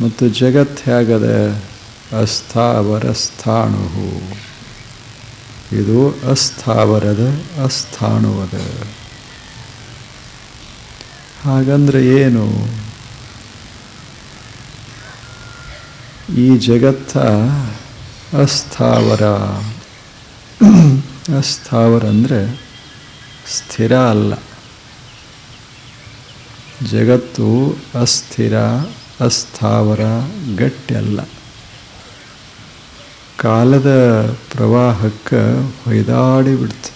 ಮತ್ತು ಜಗತ್ ಹೇಗದೆ ಅಸ್ಥಾವರ ಸ್ಥಾಣು ಇದು ಅಸ್ಥಾವರದ ಅಸ್ಥಾಣುವದ. ಹಾಗಂದ್ರೆ ಏನು? ಈ ಜಗತ್ತ ಅಸ್ಥಾವರ. ಅಸ್ಥಾವರ ಅಂದರೆ ಸ್ಥಿರ ಅಲ್ಲ. ಜಗತ್ತು ಅಸ್ಥಿರ ಅಸ್ಥಾವರ ಗಟ್ಟಿ ಕಾಲದ ಪ್ರವಾಹಕ್ಕೆ ಹೊಯ್ದಾಡಿ ಬಿಡ್ತು.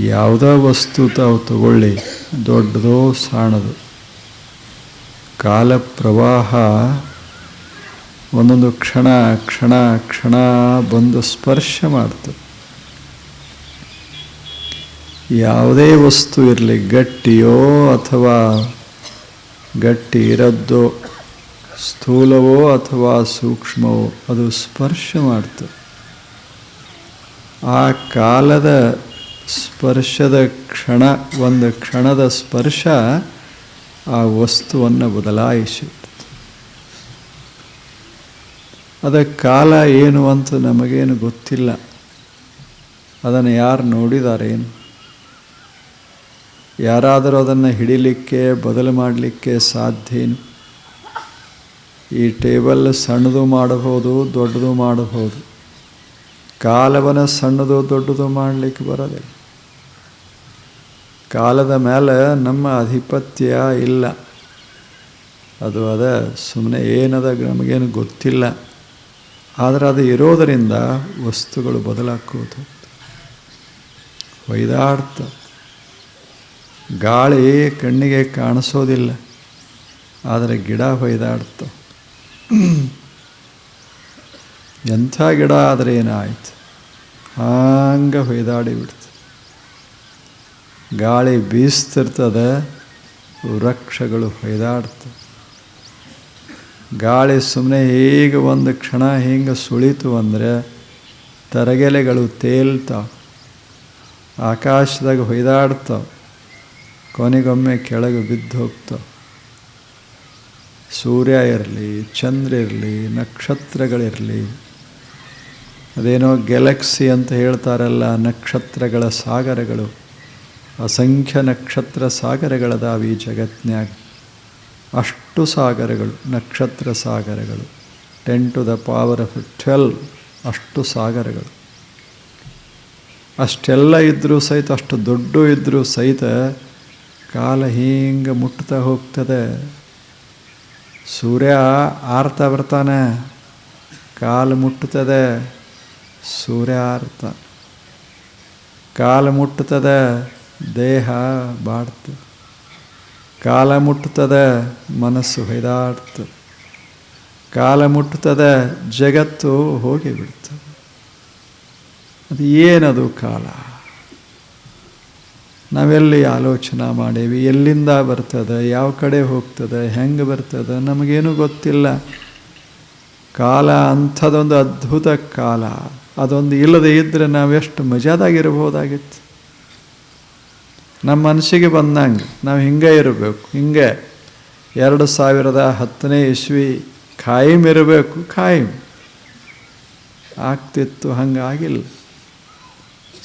ಯಾವುದೋ ವಸ್ತು ತಾವು ತಗೊಳ್ಳಿ, ದೊಡ್ಡದೋ ಸಾಣದು. ಕಾಲ ಪ್ರವಾಹ ಒಂದೊಂದು ಕ್ಷಣ ಕ್ಷಣ ಕ್ಷಣ ಬಂದು ಸ್ಪರ್ಶ ಮಾಡ್ತು. ಯಾವುದೇ ವಸ್ತು ಇರಲಿ, ಗಟ್ಟಿಯೋ ಅಥವಾ ಗಟ್ಟಿ ಇರದ್ದೋ ಸ್ಥೂಲವೋ ಅಥವಾ ಸೂಕ್ಷ್ಮವೋ, ಅದು ಸ್ಪರ್ಶ ಮಾಡ್ತದೆ ಆ ಕಾಲದ ಸ್ಪರ್ಶದ ಕ್ಷಣ, ಒಂದು ಕ್ಷಣದ ಸ್ಪರ್ಶ ಆ ವಸ್ತುವನ್ನು ಬದಲಾಯಿಸುತ್ತೆ. ಅದ ಕಾಲ ಏನು ಅಂತ ನಮಗೇನು ಗೊತ್ತಿಲ್ಲ. ಅದನ್ನು ಯಾರು ನೋಡಿದಾರೇನು? ಯಾರಾದರೂ ಅದನ್ನು ಹಿಡಿಲಿಕ್ಕೆ, ಬದಲು ಮಾಡಲಿಕ್ಕೆ ಸಾಧ್ಯ ಏನು ಈ ಟೇಬಲ್ ಸಣ್ಣದು ಮಾಡಬಹುದು, ದೊಡ್ಡದು ಮಾಡಬಹುದು. ಕಾಲವನ್ನು ಸಣ್ಣದು, ದೊಡ್ಡದು ಮಾಡಲಿಕ್ಕೆ ಬರೋದಿಲ್ಲ ಕಾಲದ ಮೇಲೆ ನಮ್ಮ ಅಧಿಪತ್ಯ ಇಲ್ಲ. ಅದು ಅದ ಸುಮ್ಮನೆ ಏನದ ನಮಗೇನು ಗೊತ್ತಿಲ್ಲ. ಆದರೆ ಅದು ಇರೋದರಿಂದ ವಸ್ತುಗಳು ಬದಲಾಕೋದು ಒಯ್ದಾಡ್ತ ಗಾಳಿ ಕಣ್ಣಿಗೆ ಕಾಣಿಸೋದಿಲ್ಲ, ಆದರೆ ಗಿಡ ಹೊಯ್ದಾಡ್ತು. ಎಂಥ ಗಿಡ ಆದರೆ ಏನಾಯ್ತು? ಹಂಗೆ ಹೊಯ್ದಾಡಿ ಬಿಡ್ತು. ಗಾಳಿ ಬೀಸ್ತಿರ್ತದೆ, ವೃಕ್ಷಗಳು ಹೊಯ್ದಾಡ್ತು. ಗಾಳಿ ಸುಮ್ಮನೆ ಹೀಗೆ ಒಂದು ಕ್ಷಣ ಹಿಂಗೆ ಸುಳಿತು ಅಂದರೆ ತರಗೆಲೆಗಳು ತೇಲ್ತಾವೆ. ಆಕಾಶದಾಗ ಹೊಯ್ದಾಡ್ತಾವೆ. ಕೊನೆಗೊಮ್ಮೆ ಕೆಳಗೆ ಬಿದ್ದು ಹೋಗ್ತಾವೆ ಸೂರ್ಯ ಇರಲಿ, ಚಂದ್ರ ಇರಲಿ, ನಕ್ಷತ್ರಗಳಿರಲಿ, ಅದೇನೋ ಗ್ಯಾಲಕ್ಸಿ ಅಂತ ಹೇಳ್ತಾರಲ್ಲ, ನಕ್ಷತ್ರಗಳ ಸಾಗರಗಳು, ಅಸಂಖ್ಯ ನಕ್ಷತ್ರ ಸಾಗರಗಳದಾವ ಈ ಜಗತ್ನ್ಯಾಗ. ಅಷ್ಟು ಸಾಗರಗಳು, ನಕ್ಷತ್ರ ಸಾಗರಗಳು. Ten to the power of twelve ಅಷ್ಟು ಸಾಗರಗಳು. ಅಷ್ಟೆಲ್ಲ ಇದ್ದರೂ ಸಹಿತ, ಅಷ್ಟು ದೊಡ್ಡ ಇದ್ದರೂ ಸಹಿತ ಕಾಲ ಹಿಂಗೆ ಮುಟ್ತಾ ಹೋಗ್ತದೆ? ಸೂರ್ಯ ಆರ್ತಾ ಬರ್ತಾನೆ, ಕಾಲು ಮುಟ್ಟುತ್ತದೆ? ಸೂರ್ಯ ಆರ್ತ. ಕಾಲು ಮುಟ್ಟುತ್ತದೆ? ದೇಹ ಬಾಡ್ತು. ಕಾಲ ಮುಟ್ಟುತ್ತದೆ? ಮನಸ್ಸು ಹೊಯ್ದಾಡ್ತದೆ ಕಾಲ ಮುಟ್ಟುತ್ತದೆ? ಜಗತ್ತು ಹೋಗಿ ಬಿಡ್ತದೆ ಅದು ಏನದು ಕಾಲ? ನಾವೆಲ್ಲಿ ಆಲೋಚನೆ ಮಾಡೇವಿ? ಎಲ್ಲಿಂದ ಬರ್ತದೆ? ಯಾವ ಕಡೆ ಹೋಗ್ತದೆ? ಹೆಂಗೆ ಬರ್ತದೆ? ನಮಗೇನು ಗೊತ್ತಿಲ್ಲ. ಕಾಲ ಅಂಥದ್ದೊಂದು ಅದ್ಭುತ ಕಾಲ. ಅದೊಂದು ಇಲ್ಲದೆ ಇದ್ದರೆ ನಾವೆಷ್ಟು ಮಜಾದಾಗಿರ್ಬೋದಾಗಿತ್ತು ನಮ್ಮ ಮನಸ್ಸಿಗೆ ಬಂದಂಗೆ ನಾವು ಹಿಂಗೆ ಇರಬೇಕು. ಹಿಂಗೆ ಎರಡು ಸಾವಿರದ ಹತ್ತನೇ ಇಸ್ವಿ ಖಾಯಿಮ್ ಇರಬೇಕು. ಖಾಯಂ ಆಗ್ತಿತ್ತು, ಹಂಗಾಗಿಲ್ಲ.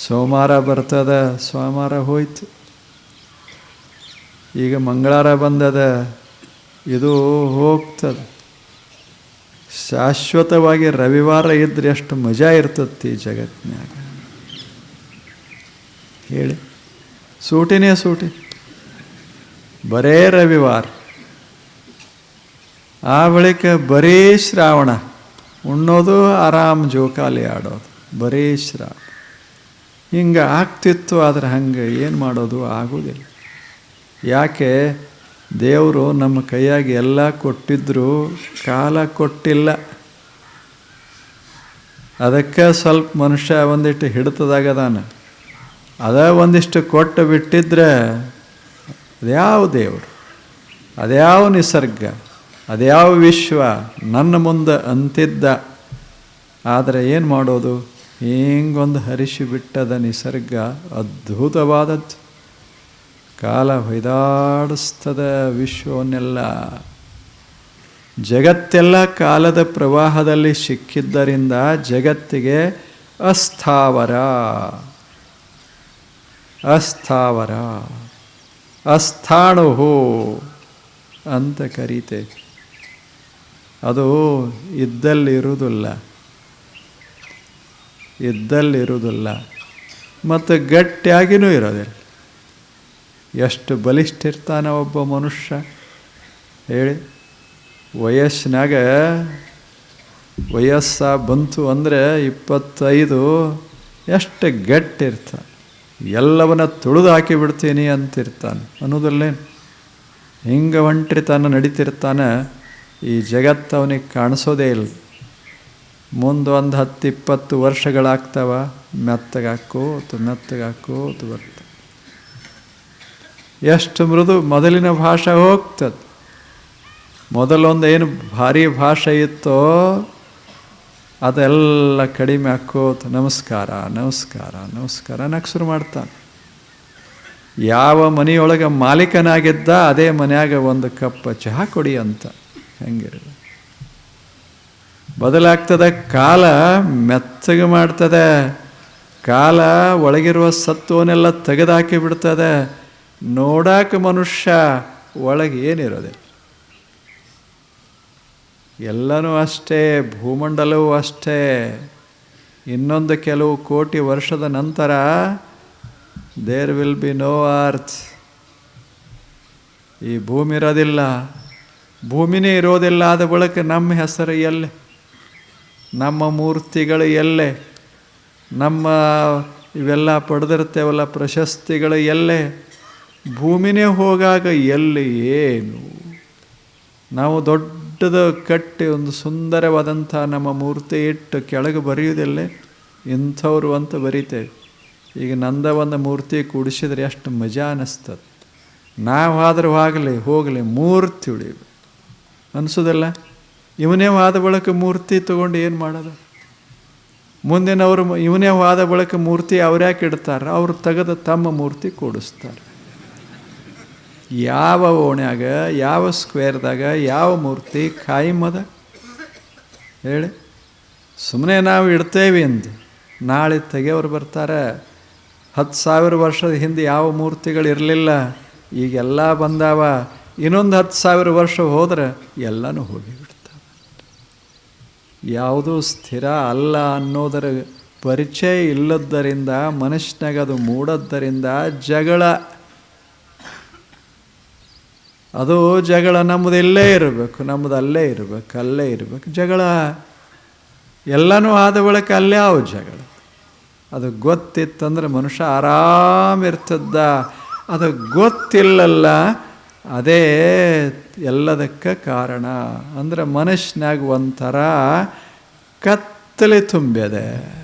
ಸೋಮವಾರ ಬರ್ತದ, ಸೋಮವಾರ ಹೋಯ್ತು. ಈಗ ಮಂಗಳವಾರ ಬಂದದ, ಇದು ಹೋಗ್ತದೆ. ಶಾಶ್ವತವಾಗಿ ರವಿವಾರ ಇದ್ರೆ ಎಷ್ಟು ಮಜಾ ಇರ್ತತಿ ಜಗತ್ತಿನಾಗ ಹೇಳಿ. ಸೂಟಿನೇ ಸೂಟಿ. ಬರೇ ರವಿವಾರ. ಆ ಬಳಿಕ ಬರೀ ಶ್ರಾವಣ. ಉಣ್ಣೋದು ಆರಾಮ್ ಜೋಕಾಲಿ ಆಡೋದು. ಬರೀ ಶ್ರಾವಣ. ಹಿಂಗೆ ಆಗ್ತಿತ್ತು, ಆದರೆ ಹಂಗೆ ಏನು ಮಾಡೋದು? ಆಗೋದಿಲ್ಲ. ಯಾಕೆ? ದೇವರು ನಮ್ಮ ಕೈಯಾಗಿ ಎಲ್ಲ ಕೊಟ್ಟಿದ್ದರೂ ಕಾಲ ಕೊಟ್ಟಿಲ್ಲ. ಅದಕ್ಕೆ ಸ್ವಲ್ಪ ಮನುಷ್ಯ ಒಂದಿಷ್ಟು ಹಿಡಿತದಾಗದಾನ ಅದೇ ಒಂದಿಷ್ಟು ಕೊಟ್ಟು ಬಿಟ್ಟಿದ್ರೆ ಅದ್ಯಾವ ದೇವರು? ಅದ್ಯಾವ ನಿಸರ್ಗ? ಅದ್ಯಾವ ವಿಶ್ವ? ನನ್ನ ಮುಂದೆ ಅಂತಿದ್ದ. ಆದರೆ ಏನು ಮಾಡೋದು? ಹಿಂಗೊಂದು ಹರಿಸಿ ಬಿಟ್ಟದ ನಿಸರ್ಗ ಅದ್ಭುತವಾದದ್ದು. ಕಾಲ ಹೊಯ್ದಾಡಿಸ್ತದ ವಿಶ್ವವನ್ನೆಲ್ಲ. ಜಗತ್ತೆಲ್ಲ ಕಾಲದ ಪ್ರವಾಹದಲ್ಲಿ ಸಿಕ್ಕಿದ್ದರಿಂದ ಜಗತ್ತಿಗೆ ಅಸ್ಥಾವರ. ಅಸ್ಥಾವರ. ಅಸ್ಥಾಣು ಅಂತ ಕರೀತೇವೆ. ಅದು ಇದ್ದಲ್ಲಿರುವುದಿಲ್ಲ. ಇದ್ದಲ್ಲಿರುವುದಿಲ್ಲ. ಮತ್ತು ಗಟ್ಟಿಯಾಗಿಯೂ ಇರೋದಿಲ್ಲ. ಎಷ್ಟು ಬಲಿಷ್ಠ ಇರ್ತಾನೆ ಒಬ್ಬ ಮನುಷ್ಯ? ಹೇಳಿ. ವಯಸ್ಸಿನಾಗ ವಯಸ್ಸ ಬಂತು ಅಂದರೆ ಇಪ್ಪತ್ತೈದು ಎಷ್ಟು ಗಟ್ಟಿರ್ತಾನೆ. ಎಲ್ಲವನ್ನ ತುಳಿದು ಹಾಕಿಬಿಡ್ತೀನಿ ಅಂತಿರ್ತಾನೆ. ಅನ್ನೋದಲ್ಲೇನು ಹಿಂಗೆ ಹೊಂಟಿರ್ತಾನೆ ನಡೀತಿರ್ತಾನೆ. ಈ ಜಗತ್ತು ಅವನಿಗೆ ಕಾಣಿಸೋದೇ ಇಲ್ಲ. ಮುಂದೆ ಒಂದು ಹತ್ತು ಇಪ್ಪತ್ತು ವರ್ಷಗಳಾಗ್ತಾವ ಮೆತ್ತಗಾಕೋತು ಮೆತ್ತಗಾಕೋತು ಬರ್ತದೆ ಎಷ್ಟು ಮೃದು, ಮೊದಲಿನ ಭಾಷೆ ಹೋಗ್ತದೆ. ಮೊದಲೊಂದು ಏನು ಭಾರಿ ಭಾಷೆ ಇತ್ತೋ, ಅದೆಲ್ಲ ಕಡಿಮೆ ಹಾಕೋತು ನಮಸ್ಕಾರ ನಮಸ್ಕಾರ ನಮಸ್ಕಾರ ಅನ್ನಕ್ಕೆ ಶುರು ಮಾಡ್ತಾನೆ. ಯಾವ ಮನೆಯೊಳಗೆ ಮಾಲೀಕನಾಗಿದ್ದ, ಅದೇ ಮನೆಯಾಗ ಒಂದು ಕಪ್ ಚಹಾ ಕೊಡಿ ಅಂತ. ಹೆಂಗಿರಲಿ. ಬದಲಾಗ್ತದೆ. ಕಾಲ ಮೆತ್ತಗೆ ಮಾಡ್ತದೆ. ಕಾಲ ಒಳಗಿರುವ ಸತ್ವನೆಲ್ಲ ತೆಗೆದಾಕಿ ಬಿಡ್ತದೆ. ನೋಡಾಕೆ ಮನುಷ್ಯ ಒಳಗೆ ಏನಿರೋದೆ? ಎಲ್ಲನೂ ಅಷ್ಟೇ, ಭೂಮಂಡಲವೂ ಅಷ್ಟೇ. ಇನ್ನೊಂದು ಕೆಲವು ಕೋಟಿ ವರ್ಷದ ನಂತರ there will be no earth ಈ ಭೂಮಿ ಇರೋದಿಲ್ಲ ಭೂಮಿನೇ ಇರೋದಿಲ್ಲ ಆದ ಬಳಿಕ ನಮ್ಮ ಹೆಸರು ಎಲ್ಲೆ? ನಮ್ಮ ಮೂರ್ತಿಗಳು ಎಲ್ಲೇ? ನಮ್ಮ ಇವೆಲ್ಲ ಪಡೆದಿರ್ತೇವಲ್ಲ ಪ್ರಶಸ್ತಿಗಳು ಎಲ್ಲೇ? ಭೂಮಿನೇ ಹೋಗಾಗ ಎಲ್ಲಿ ಏನು? ನಾವು ದೊಡ್ಡದು ಕಟ್ಟಿ, ಒಂದು ಸುಂದರವಾದಂಥ ನಮ್ಮ ಮೂರ್ತಿ ಇಟ್ಟು ಕೆಳಗೆ ಬರೆಯುವುದಿಲ್ಲೇ? ಇಂಥವ್ರು ಅಂತ ಬರೀತೇವೆ. ಈಗ ನಂದ ಒಂದು ಮೂರ್ತಿ ಕೂಡಿಸಿದ್ರೆ ಎಷ್ಟು ಮಜಾ ಅನ್ನಿಸ್ತದೆ ನಾವು ಆಗಲಿ, ಹೋಗಲಿ, ಮೂರ್ತಿ ಉಳಿಬೇಕು. ಅನಿಸೋದಿಲ್ಲ? ಇವನೇ ವಾದ ಬಳಕ ಮೂರ್ತಿ ತಗೊಂಡು ಏನು ಮಾಡೋದು? ಮುಂದಿನವರು ಇವನೇ ವಾದ ಬಳಕ ಮೂರ್ತಿ ಅವ್ರ್ಯಾಕೆ ಇಡ್ತಾರೆ? ಅವರು ತೆಗೆದು ತಮ್ಮ ಮೂರ್ತಿ ಕೂಡಿಸ್ತಾರೆ. ಯಾವ ಓಣ್ಯಾಗ, ಯಾವ ಸ್ಕ್ವೇರ್ದಾಗ ಯಾವ ಮೂರ್ತಿ ಕಾಯಿಮದ ಹೇಳಿ. ಸುಮ್ಮನೆ ನಾವು ಇಡ್ತೇವೆ ಎಂದು. ನಾಳೆ ತೆಗೆಯವ್ರು ಬರ್ತಾರೆ. ಹತ್ತು ಸಾವಿರ ವರ್ಷದ ಹಿಂದೆ ಯಾವ ಮೂರ್ತಿಗಳು ಇರಲಿಲ್ಲ? ಈಗೆಲ್ಲ ಬಂದಾವ. ಇನ್ನೊಂದು ಹತ್ತು ಸಾವಿರ ವರ್ಷ ಹೋದರೆ ಎಲ್ಲನೂ ಹೋಗಿಬಿಡ್ತಾವೆ ಯಾವುದೂ ಸ್ಥಿರ ಅಲ್ಲ ಅನ್ನೋದರ ಪರಿಚಯ ಇಲ್ಲದ್ದರಿಂದ ಮನುಷ್ಯನಾಗ ಅದು ಮೂಡದ್ದರಿಂದ ಜಗಳ. ಅದು ಜಗಳ ನಮ್ಮದು ಇಲ್ಲೇ ಇರಬೇಕು, ನಮ್ಮದು ಅಲ್ಲೇ ಇರಬೇಕು ಅಲ್ಲೇ ಇರಬೇಕು. ಜಗಳ ಎಲ್ಲನೂ ಆದ ಬಳಿಕ ಅಲ್ಲೇ ಅವು ಜಗಳ? ಅದು ಗೊತ್ತಿತ್ತಂದ್ರೆ ಮನುಷ್ಯ ಆರಾಮಿರ್ತದ ಅದು ಗೊತ್ತಿಲ್ಲಲ್ಲ ಅದೇ ಎಲ್ಲದಕ್ಕೆ ಕಾರಣ. ಅಂದ್ರೆ ಮನುಷ್ಯನಾಗ ಒಂಥರ ಕತ್ತಲೆ ತುಂಬಿದೆ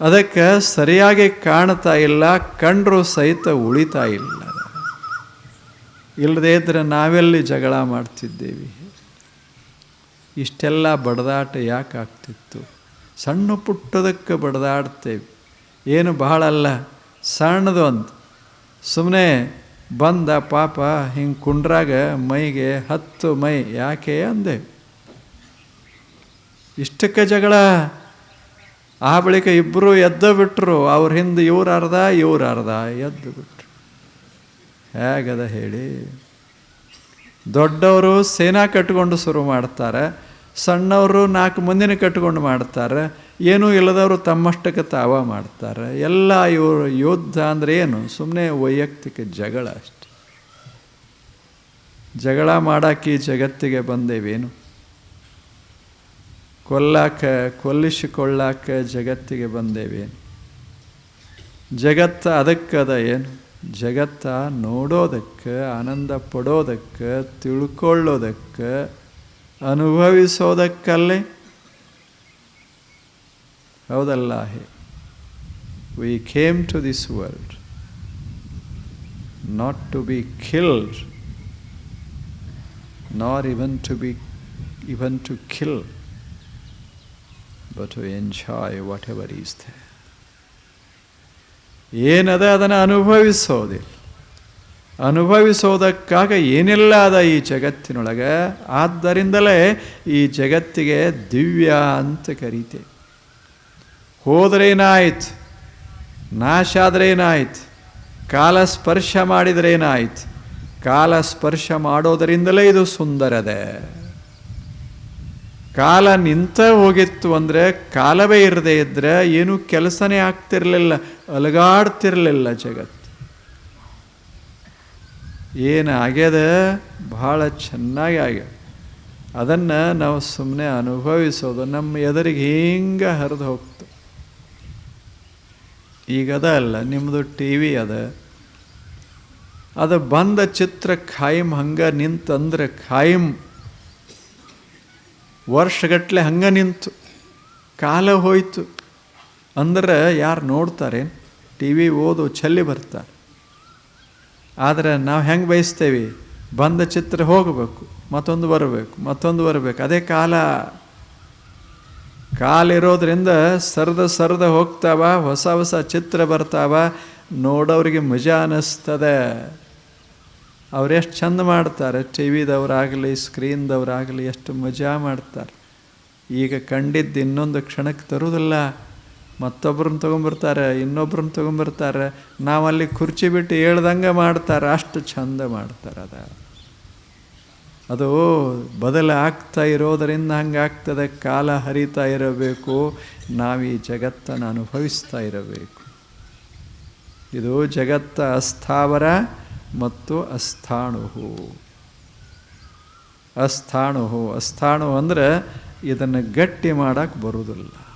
ಅದಕ್ಕೆ ಸರಿಯಾಗಿ ಕಾಣ್ತಾ ಇಲ್ಲ, ಕಂಡ್ರೂ ಸಹಿತ ಉಳಿತಾ ಇಲ್ಲ. ಇಲ್ಲದೇ ಇದ್ರೆ ನಾವೆಲ್ಲಿ ಜಗಳ ಮಾಡ್ತಿದ್ದೇವೆ? ಇಷ್ಟೆಲ್ಲ ಬಡದಾಟ ಯಾಕೆ ಆಗ್ತಿತ್ತು? ಸಣ್ಣ ಪುಟ್ಟದಕ್ಕೆ ಬಡದಾಡ್ತೇವೆ. ಏನು ಬಹಳ ಅಲ್ಲ ಸಣ್ಣದು ಅಂತ ಸುಮ್ಮನೆ ಬಂದ ಪಾಪ ಹಿಂಗೆ ಕುಂಡ್ರಾಗ ಮೈಗೆ ಹತ್ತು ಮೈ, ಯಾಕೆ ಅಂದೆ. ಇಷ್ಟಕ್ಕೆ ಜಗಳ. ಆ ಬಳಿಕ ಇಬ್ಬರು ಎದ್ದು ಬಿಟ್ಟರು ಅವ್ರ ಹಿಂದೆ ಇವ್ರು ಅರ್ಧ ಇವ್ರು ಅರ್ಧ ಎದ್ದು ಬಿಟ್ರು. ಹೇಗದ ಹೇಳಿ. ದೊಡ್ಡವರು ಸೇನಾ ಕಟ್ಕೊಂಡು ಶುರು ಮಾಡ್ತಾರೆ, ಸಣ್ಣವರು ನಾಲ್ಕು ಮಂದಿನ ಕಟ್ಕೊಂಡು ಮಾಡ್ತಾರೆ ಏನೂ ಇಲ್ಲದವರು ತಮ್ಮಷ್ಟಕ್ಕೆ ತಾವ ಮಾಡ್ತಾರೆ. ಎಲ್ಲ ಇವರು ಯುದ್ಧ ಅಂದರೆ ಏನು? ಸುಮ್ಮನೆ ವೈಯಕ್ತಿಕ ಜಗಳ ಅಷ್ಟೆ. ಜಗಳ ಮಾಡಾಕಿ ಜಗತ್ತಿಗೆ ಬಂದೇವೇನು? ಕೊಲ್ಲಾಕ, ಕೊಲ್ಲಿಸಿಕೊಳ್ಳಾಕ ಜಗತ್ತಿಗೆ ಬಂದೇವೇನು? ಜಗತ್ತ ಅದಕ್ಕದ ಏನು? ಜಗತ್ತ ನೋಡೋದಕ್ಕೆ, ಆನಂದ ಪಡೋದಕ್ಕೆ, ತಿಳ್ಕೊಳ್ಳೋದಕ್ಕೆ, ಅನುಭವಿಸೋದಕ್ಕಲ್ಲೇ ಹೌದಲ್ಲ we came to this world not to be killed nor even to be even to kill to enjoy whatever is there. ಏನದ ಅದನ್ನು ಅನುಭವಿಸೋದಿಲ್ಲ. ಅನುಭವಿಸೋದಕ್ಕಾಗ ಏನೆಲ್ಲ ಅದ ಈ ಜಗತ್ತಿನೊಳಗೆ, ಆದ್ದರಿಂದಲೇ ಈ ಜಗತ್ತಿಗೆ ದಿವ್ಯ ಅಂತ ಕರೀತೇವೆ. ಹೋದ್ರೇನಾಯ್ತು ನಾಶ ಆದ್ರೇನಾಯ್ತು ಕಾಲ ಸ್ಪರ್ಶ ಮಾಡಿದ್ರೇನಾಯ್ತು ಕಾಲ ಸ್ಪರ್ಶ ಮಾಡೋದರಿಂದಲೇ ಇದು ಸುಂದರದೆ. ಕಾಲ ನಿಂತ ಹೋಗಿತ್ತು ಅಂದರೆ ಕಾಲವೇ ಇರದೇ ಇದ್ದರೆ ಏನೂ ಕೆಲಸನೇ ಆಗ್ತಿರಲಿಲ್ಲ, ಅಲಗಾಡ್ತಿರಲಿಲ್ಲ ಜಗತ್ತು. ಏನು ಆಗ್ಯದ? ಬಹಳ ಚೆನ್ನಾಗಿ ಆಗ್ಯದ. ಅದನ್ನು ನಾವು ಸುಮ್ಮನೆ ಅನುಭವಿಸೋದು. ನಮ್ಮ ಎದುರಿಗೆ ಹಿಂಗೆ ಹರಿದು ಹೋಗ್ತು ಈಗ ಅದ ಅಲ್ಲ ನಿಮ್ಮದು ಟಿ ವಿ ಅದ. ಅದು ಬಂದ ಚಿತ್ರ ಖಾಯಂ ಹಂಗೆ ನಿಂತಂದ್ರೆ ಖಾಯಂ ವರ್ಷಗಟ್ಟಲೆ ಹಂಗೆ ನಿಂತು, ಕಾಲ ಹೋಯ್ತು. ಅಂದ್ರೆ ಯಾರು ನೋಡ್ತಾರೆ ಟಿ ವಿ ಓದು ಚಲ್ಲಿ ಬರ್ತಾರೆ. ಆದರೆ ನಾವು ಹೆಂಗೆ ಬಯಸ್ತೇವೆ? ಬಂದ ಚಿತ್ರ ಹೋಗಬೇಕು, ಮತ್ತೊಂದು ಬರಬೇಕು ಮತ್ತೊಂದು ಬರಬೇಕು. ಅದೇ ಕಾಲ ಕಾಲಿರೋದ್ರಿಂದ ಸರದ ಸರದ ಹೋಗ್ತಾವ, ಹೊಸ ಹೊಸ ಚಿತ್ರ ಬರ್ತಾವ ನೋಡೋರಿಗೆ ಮಜಾ ಅನ್ನಿಸ್ತದೆ ಅವರೆಷ್ಟು ಚಂದ ಮಾಡ್ತಾರೆ, ಟಿ ವಿದವರಾಗಲಿ, ಸ್ಕ್ರೀನ್ದವರಾಗಲಿ, ಎಷ್ಟು ಮಜಾ ಮಾಡ್ತಾರೆ. ಈಗ ಕಂಡಿದ್ದು ಇನ್ನೊಂದು ಕ್ಷಣಕ್ಕೆ ತರುವುದಿಲ್ಲ. ಮತ್ತೊಬ್ಬರನ್ನ ತೊಗೊಂಬರ್ತಾರೆ, ಇನ್ನೊಬ್ರನ್ನ ತೊಗೊಂಬರ್ತಾರೆ. ನಾವಲ್ಲಿ ಕುರ್ಚಿ ಬಿಟ್ಟು ಹೇಳ್ದಂಗೆ ಮಾಡ್ತಾರೆ, ಅಷ್ಟು ಚಂದ ಮಾಡ್ತಾರೆ ಅದ. ಅದು ಬದಲಾಗ್ತಾ ಇರೋದರಿಂದ ಹಂಗಾಗ್ತದೆ, ಕಾಲ ಹರಿತಾ ಇರಬೇಕು, ನಾವು ಈ ಜಗತ್ತನ್ನು ಅನುಭವಿಸ್ತಾ ಇರಬೇಕು. ಇದು ಜಗತ್ತ ಅಸ್ಥಾವರ ಮತ್ತು ಅಸ್ಥಾಣುಹು. ಅಸ್ಥಾಣುಹು, ಅಸ್ಥಾಣು ಅಂದರೆ ಇದನ್ನು ಗಟ್ಟಿ ಮಾಡೋಕ್ಕೆ ಬರುವುದಿಲ್ಲ